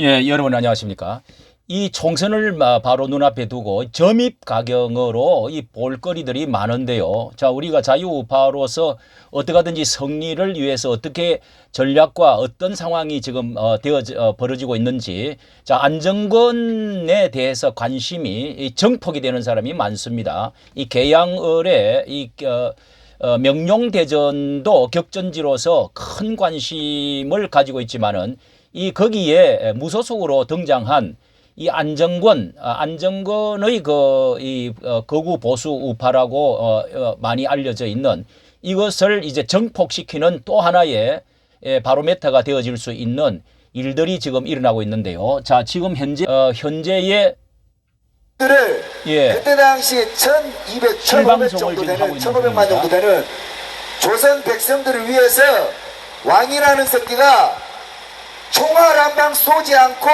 예, 여러분 안녕하십니까? 이 총선을 마- 바로 눈앞에 두고 점입 가경으로 이 볼거리들이 많은데요. 자, 우리가 자유우파로서 어떻게 하든지 승리를 위해서 어떻게 전략과 어떤 상황이 지금 어, 되어 어, 벌어지고 있는지 자, 안정권에 대해서 관심이 이 정폭이 되는 사람이 많습니다. 이 개양을의 이 어, 어, 명룡대전도 격전지로서 큰 관심을 가지고 있지만은 이 거기에 무소속으로 등장한 이 안정권, 아, 안정권의 그, 이, 어, 거구 보수 우파라고, 어, 어, 많이 알려져 있는 이것을 이제 정폭시키는 또 하나의 예, 바로메타가 되어질 수 있는 일들이 지금 일어나고 있는데요. 자, 지금 현재, 어, 현재의 들을 예. 그때 당시에 1200, 1500 실방송을 정도 되는 있는 1500만 정도. 되는 조선 백성들을 위해서 왕이라는 새끼가 총알 한방 쏘지 않고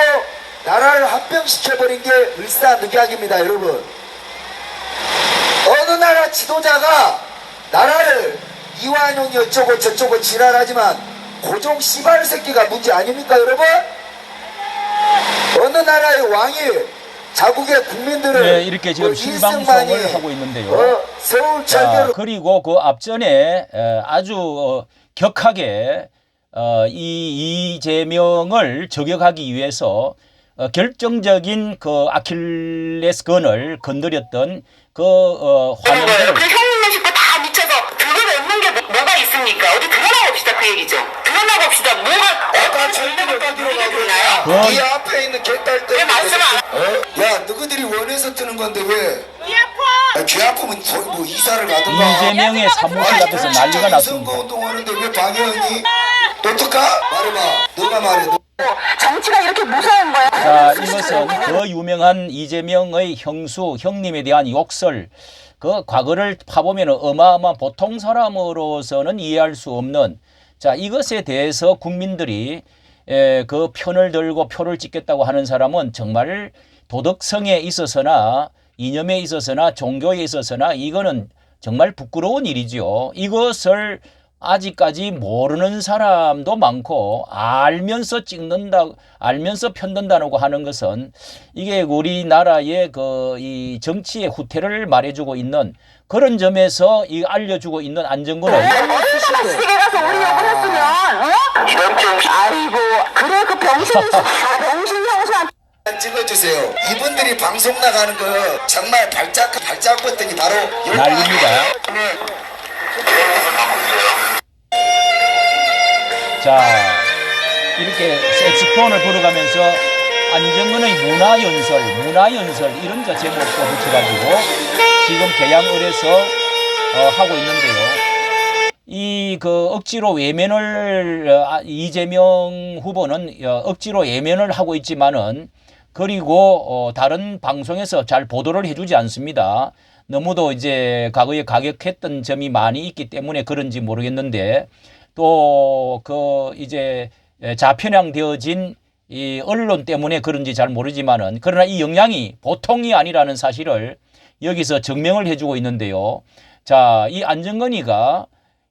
나라를 합병시켜버린 게 을사늑약입니다 여러분 어느 나라 지도자가 나라를 이완용이 어쩌고 저쩌고 지랄하지만 고종 씨발 새끼가 문제 아닙니까 여러분? 어느 나라의 왕이 자국의 국민들을 네, 이렇게 지금 뭐 실방송을 일승만이, 하고 있는데요. 어, 서울 자, 철교로 그리고 그 앞전에 에, 아주 어, 격하게 어, 이 이재명을 저격하기 위해서 어, 결정적인 그 아킬레스건을 건드렸던 그 어, 화면들 그 형님네 식구 다 미쳐서 없는 게 뭐, 뭐가 있습니까? 어디 드러나 봅시다 그 얘기죠. 드러나 봅시다. 뭐가 아까 절대로 가고? 그- 네 앞에 있는 개딸 때왜 말씀 안- 어? 야 너희들이 원해서 뜨는 건데 왜? 야, 귀 아프면 뭐, 뭐 이사를 가든가 이재명의 사무실 앞에서 난리가 났습니다. 선거 운동하는데 왜 방해하니? 똑똑하? 말해봐 너가 말해 너. 정치가 이렇게 무서운 거야. 자, 이것은 더 유명한 이재명의 형수, 형님에 대한 욕설, 그 과거를 파보면 어마어마한 보통 사람으로서는 이해할 수 없는 자, 이것에 대해서 국민들이 에, 그 편을 들고 표를 찍겠다고 하는 사람은 정말 도덕성에 있어서나 이념에 있어서나 종교에 있어서나 이거는 정말 부끄러운 일이죠. 이것을 아직까지 모르는 사람도 많고 알면서 찍는다, 알면서 편든다고 하는 것은 이게 우리나라의 그 이 정치의 후퇴를 말해주고 있는 그런 점에서 이 알려주고 있는 안정권을 시계 가서 우리 욕을 했으면 어? 이런 병신. 아이고 그래 그 병신 병신 형수한테 찍어주세요. 이분들이 방송 나가는 거 정말 발작 발작 버튼이 바로 난립니다. 자, 이렇게 색스폰을 불어가면서 안정근의 문화연설, 문화연설 이런 저 제목도 붙여가지고 지금 개양을에서 어, 하고 있는데요. 이 그 억지로 외면을 어, 아, 이재명 후보는 어, 억지로 외면을 하고 있지만은 그리고 어, 다른 방송에서 잘 보도를 해주지 않습니다. 너무도 이제 과거에 가격했던 점이 많이 있기 때문에 그런지 모르겠는데 또 그 이제 자편향되어진 이 언론 때문에 그런지 잘 모르지만은 그러나 이 영향이 보통이 아니라는 사실을 여기서 증명을 해주고 있는데요. 자, 이 안정건이가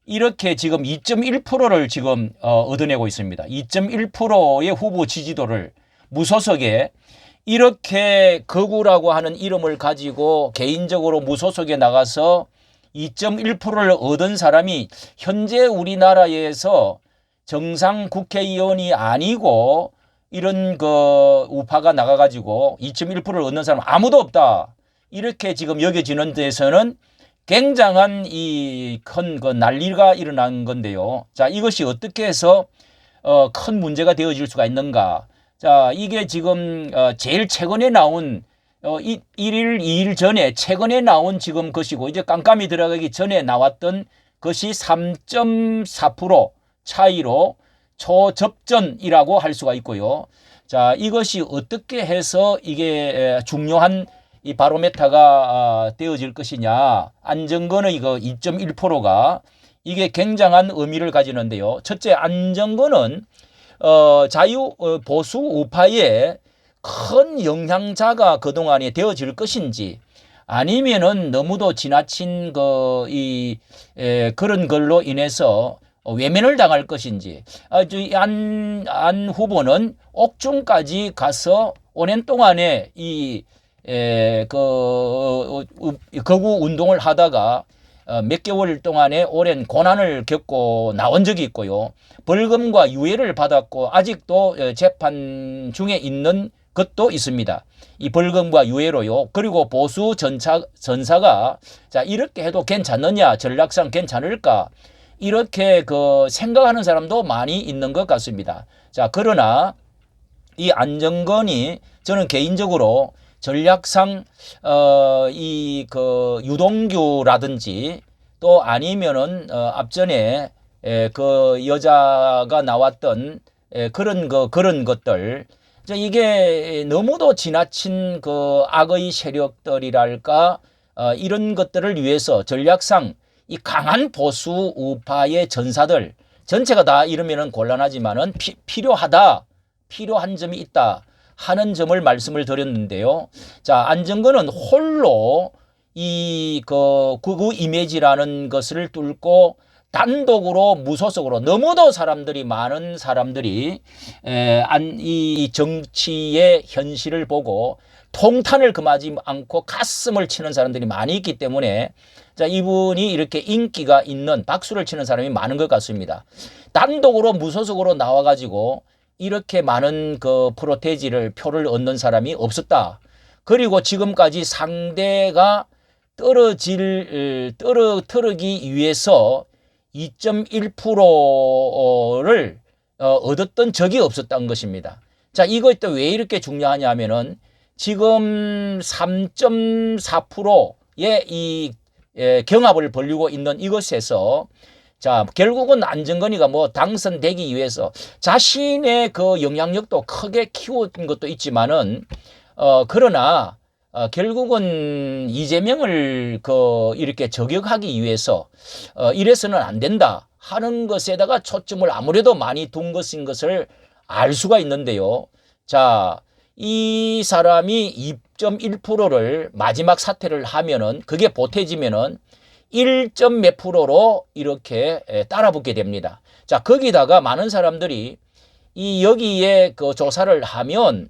이렇게 지금 2.1%를 지금 어, 얻어내고 있습니다. 2.1%의 후보 지지도를 무소속에 이렇게 거구라고 하는 이름을 가지고 개인적으로 무소속에 나가서 2.1%를 얻은 사람이 현재 우리나라에서 정상 국회의원이 아니고 이런 그 우파가 나가가지고 2.1%를 얻는 사람 아무도 없다. 이렇게 지금 여겨지는 데서는 굉장한 이 큰 그 난리가 일어난 건데요. 자, 이것이 어떻게 해서 어, 큰 문제가 되어질 수가 있는가. 자, 이게 지금 어, 제일 최근에 나온 어, 이, 1일, 2일 전에 최근에 나온 지금 것이고 이제 깜깜이 들어가기 전에 나왔던 것이 3.4% 차이로 초접전이라고 할 수가 있고요. 자, 이것이 어떻게 해서 이게 에, 중요한 이 바로메타가 아, 되어질 것이냐. 안정권의 그 2.1%가 이게 굉장한 의미를 가지는데요. 첫째, 안정권은 어, 자유 어, 보수 우파의 큰 영향자가 그동안에 되어질 것인지 아니면은 너무도 지나친 그이 그런 걸로 인해서 어, 외면을 당할 것인지 아, 저안 안 후보는 옥중까지 가서 오랜 동안에 이 에, 그, 어, 어, 거구 운동을 하다가 어, 몇 개월 동안에 오랜 고난을 겪고 나온 적이 있고요. 벌금과 유예를 받았고 아직도 어, 재판 중에 있는 것도 있습니다. 이 벌금과 유예로요. 그리고 보수 전차, 전사가 자 이렇게 해도 괜찮느냐 전략상 괜찮을까 이렇게 그 생각하는 사람도 많이 있는 것 같습니다. 자 그러나 이 안정건이 저는 개인적으로 전략상 어 이 그 유동규라든지 또 아니면은 어 앞전에 에, 그 여자가 나왔던 에, 그런 그 그런 것들 자, 이게 너무도 지나친 그 악의 세력들이랄까 어, 이런 것들을 위해서 전략상 이 강한 보수 우파의 전사들 전체가 다 이러면은 곤란하지만은 피, 필요하다 필요한 점이 있다 하는 점을 말씀을 드렸는데요. 자 안정근은 홀로 이그 극우 이미지라는 것을 뚫고 단독으로 무소속으로 너무도 사람들이 많은 사람들이 에, 안, 이 정치의 현실을 보고 통탄을 금하지 않고 가슴을 치는 사람들이 많이 있기 때문에 자 이분이 이렇게 인기가 있는 박수를 치는 사람이 많은 것 같습니다. 단독으로 무소속으로 나와가지고 이렇게 많은 그 프로테지를 표를 얻는 사람이 없었다. 그리고 지금까지 상대가 떨어질 떨어뜨리기 위해서 2.1%를 어, 얻었던 적이 없었던 것입니다. 자, 이것 또왜 이렇게 중요하냐 하면은 지금 3.4%의 이 예, 경합을 벌리고 있는 이것에서 자, 결국은 안정건이가 뭐 당선되기 위해서 자신의 그 영향력도 크게 키운 것도 있지만은 어, 그러나 어, 결국은 이재명을 그 이렇게 저격하기 위해서 어, 이래서는 안 된다 하는 것에다가 초점을 아무래도 많이 둔 것인 것을 알 수가 있는데요. 자, 이 사람이 2.1%를 마지막 사퇴를 하면은 그게 보태지면은 1점 몇 프로로 이렇게 에, 따라붙게 됩니다. 자, 거기다가 많은 사람들이 이 여기에 그 조사를 하면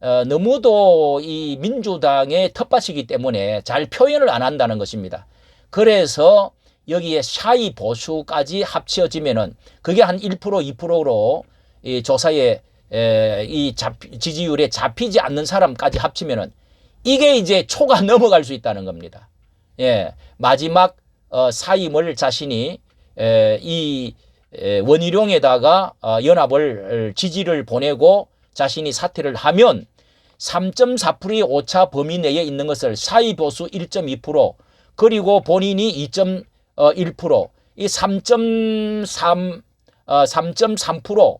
어, 너무도 이 민주당의 텃밭이기 때문에 잘 표현을 안 한다는 것입니다. 그래서 여기에 샤이 보수까지 합쳐지면은 그게 한 1% 2%로 이 조사에 에, 이 잡, 지지율에 잡히지 않는 사람까지 합치면은 이게 이제 초가 넘어갈 수 있다는 겁니다. 예, 마지막 어, 사임을 자신이 에, 이 에, 원희룡에다가 어, 연합을 지지를 보내고 자신이 사퇴를 하면 3.4%의 오차 범위 내에 있는 것을 사이 보수 1.2% 그리고 본인이 2.1%, 이 3.3, 어, 3.3%,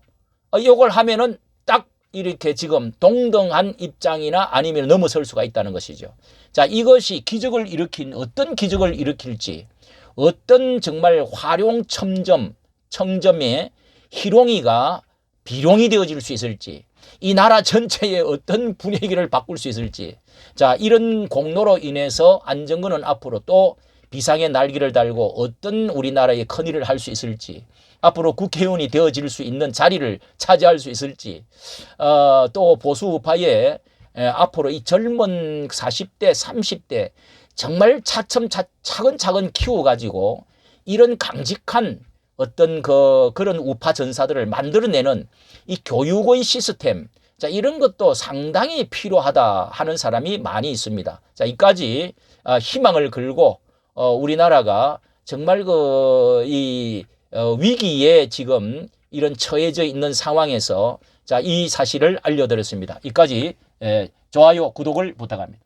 어, 이걸 하면은 딱 이렇게 지금 동등한 입장이나 아니면 넘어설 수가 있다는 것이죠. 자, 이것이 기적을 일으킨 어떤 기적을 일으킬지, 어떤 정말 활용 첨점, 청점의 희롱이가 비룡이 되어질 수 있을지, 이 나라 전체의 어떤 분위기를 바꿀 수 있을지, 자, 이런 공로로 인해서 안정근은 앞으로 또 비상의 날개를 달고 어떤 우리나라의 큰일을 할 수 있을지, 앞으로 국회의원이 되어질 수 있는 자리를 차지할 수 있을지, 어, 또 보수파의 에, 앞으로 이 젊은 40대, 30대 정말 차츰 차, 차근차근 키워가지고 이런 강직한 어떤 그 그런 우파 전사들을 만들어내는 이 교육의 시스템 자 이런 것도 상당히 필요하다 하는 사람이 많이 있습니다. 자 이까지 어, 희망을 걸고 어, 우리나라가 정말 그이 어, 위기에 지금 이런 처해져 있는 상황에서 자 이 사실을 알려드렸습니다. 이까지 에, 좋아요 구독을 부탁합니다.